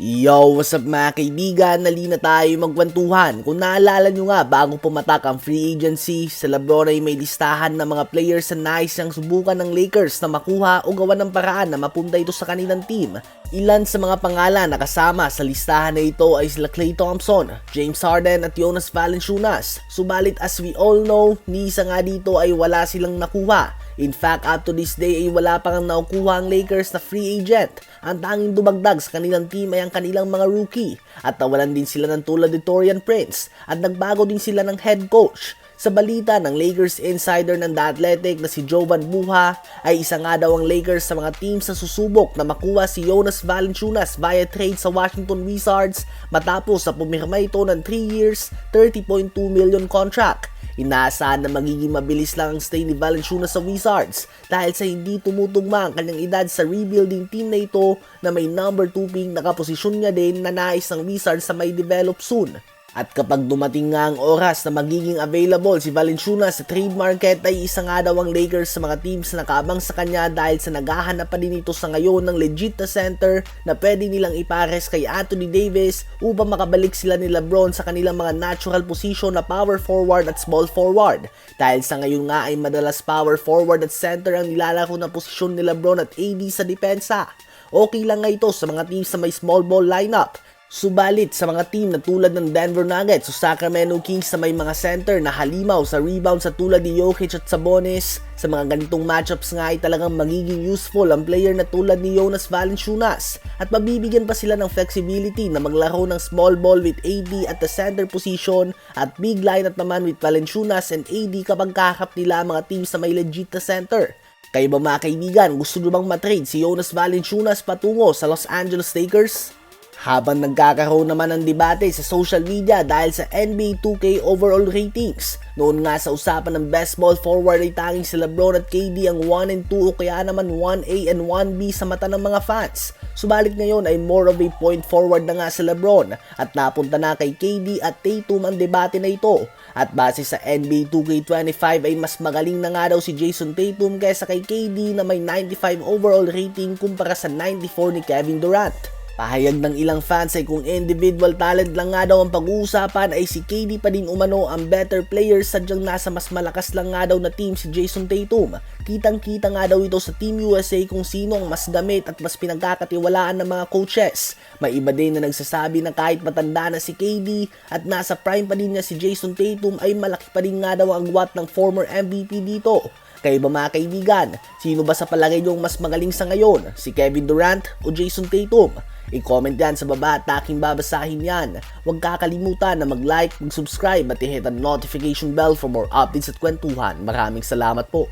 Yo, what's up mga kaibigan? Nali na tayo magkwentuhan. Kung naalala nyo nga, bago pumatak ang free agency, sa Lebron ay may listahan ng mga players na nais niyang subukan ng Lakers na makuha o gawa ng paraan na mapunta ito sa kanilang team. Ilan sa mga pangalan na kasama sa listahan na ito ay sila Klay Thompson, James Harden at Jonas Valanciunas. Subalit as we all know, ni isa nga dito ay wala silang nakuha. In fact, up to this day ay wala pang nakukuha ang Lakers na free agent. Ang tanging dumagdag sa kanilang team ay ang kanilang mga rookie. At nawalan din sila ng tulad ni Torian Prince. At nagbago din sila ng head coach. Sa balita ng Lakers insider ng The Athletic na si Jovan Buha ay isa nga daw ang Lakers sa mga teams na susubok na makuha si Jonas Valanciunas via trade sa Washington Wizards matapos sa pumirma ito ng 3 years, 30.2 million contract. Inaasahan na magiging mabilis lang ang stay ni Valanciunas sa Wizards dahil sa hindi tumutugma ang kanyang edad sa rebuilding team na ito na may number 2 pick na kaposisyon niya din na nais ng Wizards sa may develop soon. At kapag dumating nga ang oras na magiging available si Valanciunas sa trade market ay isa nga daw ang Lakers sa mga teams na nakaabang sa kanya dahil sa naghahanap pa din ito sa ngayon ng legit na center na pwede nilang ipares kay Anthony Davis upang makabalik sila ni Lebron sa kanilang mga natural position na power forward at small forward. Dahil sa ngayon nga ay madalas power forward at center ang nilalaro na posisyon ni Lebron at AD sa depensa. Okay lang nga ito sa mga teams na may small ball lineup Subalit sa mga team na tulad ng Denver Nuggets o Sacramento Kings na may mga center na halimaw sa rebound sa tulad ni Jokic at Sabonis, sa mga ganitong matchups nga ay talagang magiging useful ang player na tulad ni Jonas Valanciunas at mabibigyan pa sila ng flexibility na maglaro ng small ball with AD at the center position at big lineup naman with Valanciunas and AD kapag kakap nila mga teams na may legit na center. Kayo ba mga kaibigan, gusto nyo bang matrade si Jonas Valanciunas patungo sa Los Angeles Lakers? Habang nagkakaroon naman ng debate sa social media dahil sa NBA 2K overall ratings. Noon nga sa usapan ng best ball forward ay tanging si Lebron at KD ang 1 and 2 o kaya naman 1A and 1B sa mata ng mga fans. Subalit ngayon ay more of a point forward na nga si Lebron at napunta na kay KD at Tatum ang debate na ito. At base sa NBA 2K25 ay mas magaling na nga daw si Jason Tatum kaysa kay KD na may 95 overall rating kumpara sa 94 ni Kevin Durant. Pahayag ng ilang fans ay kung individual talent lang nga daw ang pag-uusapan ay si KD pa din umano ang better player sadyang nasa mas malakas lang nga daw na team si Jason Tatum. Kitang kita nga daw ito sa Team USA kung sino ang mas gamit at mas pinagkakatiwalaan ng mga coaches. May iba din na nagsasabi na kahit matanda na si KD at nasa prime pa din niya si Jason Tatum ay malaki pa din nga daw ang gwat ng former MVP dito. Kayo ba mga kaibigan? Sino ba sa palagay niyong mas magaling sa ngayon? Si Kevin Durant o Jason Tatum? I-comment yan sa baba at aking babasahin yan. Huwag kakalimutan na mag-like, mag-subscribe at i-hit ang notification bell for more updates at kwentuhan. Maraming salamat po.